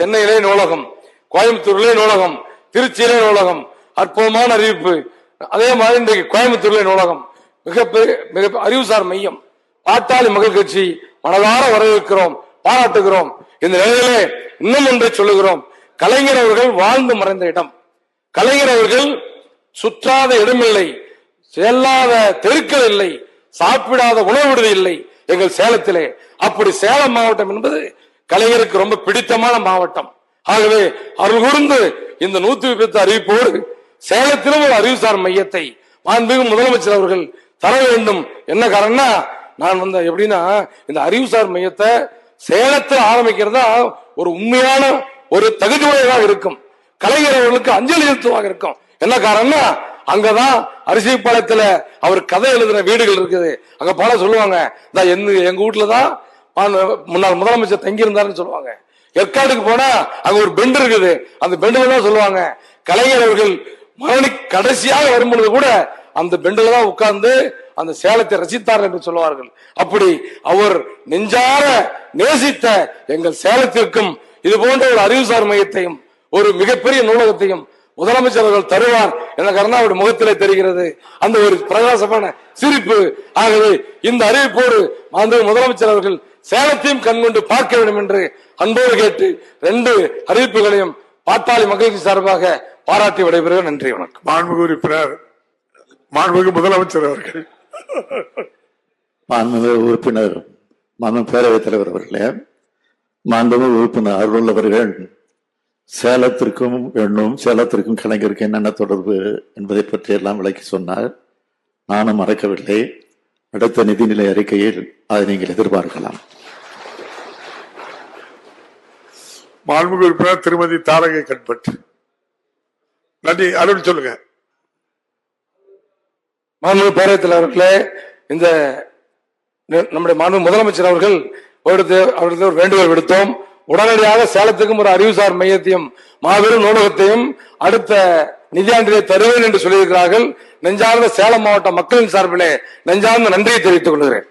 சென்னையிலே நூலகம் கோயம்புத்தூர்லேயே நூலகம் திருச்சியிலே நூலகம் அற்புதமான அறிவிப்பு. அதே மாதிரி இன்றைக்கு கோயம்புத்தூர்லே நூலகம். மிகப்பெரிய மிக அறிவுசார் மையம். பாட்டாளி மகள் கட்சி மனதார வரவேற்கிறோம் பாராட்டுகிறோம். இந்த நிலையிலே இன்னும் ஒன்றை சொல்லுகிறோம். கலைஞர் அவர்கள் வாழ்ந்து மறைந்த இடம். கலைஞர் அவர்கள் சுற்றாத இடமில்லை செல்லாத தெருக்கள் இல்லை சாப்பிடாத உணவு விடுதி இல்லை எங்கள் சேலத்திலே. அப்படி சேலம் மாவட்டம் என்பது கலைஞருக்கு ரொம்ப பிடித்தமான மாவட்டம். ஆகவே அருள் கூர்ந்து இந்த நூத்தி விபத்து அறிவிப்போடு சேலத்திலும் ஒரு அறிவுசார் மையத்தை மாண்புமிகு முதலமைச்சர் அவர்கள் தர வேண்டும். என்ன காரணம்னா நான் வந்த எப்படின்னா இந்த அறிவுசார் மையத்தை சேலத்தில் ஆரம்பிக்கிறதா ஒரு உண்மையான ஒரு தகுதியுடையதாக இருக்கும். கலைஞர் அவர்களுக்கு அஞ்சலி செலுத்துவாக இருக்கும். என்ன காரணம்னா அங்கதான் அரிசிப்பாளையத்துல அவர் கதை எழுதின வீடுகள் இருக்குது. அங்க பல சொல்லுவாங்க "இந்தா எங்க வீட்டுலதான் தான் முன்னாள் முதலமைச்சர் தங்கியிருந்தாருன்னு சொல்லுவாங்க. ஏற்காடுக்கு போனா அங்க ஒரு பெண்டு இருக்குது. அந்த பெண்டுல தான் சொல்லுவாங்க. கலைஞர் அவர்கள் மரணி கடைசியாக வரும்பொழுது கூட அந்த பெண்டில் தான் உட்கார்ந்து அந்த சேலத்தை ரசித்தார் என்று சொல்லுவார்கள். அப்படி அவர் நெஞ்சார நேசித்த எங்கள் சேலத்திற்கும் இது போன்ற ஒரு அறிவுசார் மையத்தையும் ஒரு மிகப்பெரிய நூலகத்தையும் முதலமைச்சர் அவர்கள் தருவார் என கருணாவுடைய முகத்திலே தெரிகிறது. அந்த ஒரு பிரகாசமான சிரிப்பு ஆகவே இந்த அறிவிப்போடு முதலமைச்சர் அவர்கள் சேலத்தையும் கண்கொண்டு பார்க்க வேண்டும் என்று அன்போடு கேட்டு ரெண்டு அறிவிப்புகளையும் பாட்டாளி மக்களுக்கு சார்பாக பாராட்டி விடைபெறுகிறேன். நன்றி வணக்கம். மாண்புமிகு உறுப்பினர் மாண்புமிகு முதலமைச்சர் அவர்கள். மாண்புமிகு உறுப்பினர் மாண்பு பேரவைத் தலைவர் அவர்களே மாண்புமிகு உறுப்பினர் அருள் அவர்கள் சேலத்திற்கும் எண்ணும் சேலத்திற்கும் கலைஞருக்கு என்னென்ன தொடர்பு என்பதை பற்றி எல்லாம் விளக்கி சொன்னார். நானும் மறக்கவில்லை. அடுத்த நிதிநிலை அறிக்கையில் அதை நீங்கள் எதிர்பார்க்கலாம். மாண்புமிகு உறுப்பினர் திருமதி தாரகை கண்பட். நன்றி. அருள் சொல்லுங்க. மாண்பு பேரவைத் தலைவர்களே இந்த நம்முடைய மாண்பு முதலமைச்சர் அவர்கள் அவருக்கு ஒரு வேண்டுகோள் விடுத்தோம். உடனடியாக சேலத்துக்கும் ஒரு அறிவுசார் மையத்தையும் மாபெரும் நூலகத்தையும் அடுத்த நிதியாண்டிலே தருவேன் என்று சொல்லியிருக்கிறார்கள். நெஞ்சார்ந்த சேலம் மாவட்ட மக்களின் சார்பிலே நெஞ்சார்ந்த நன்றியை தெரிவித்துக் கொள்கிறேன்.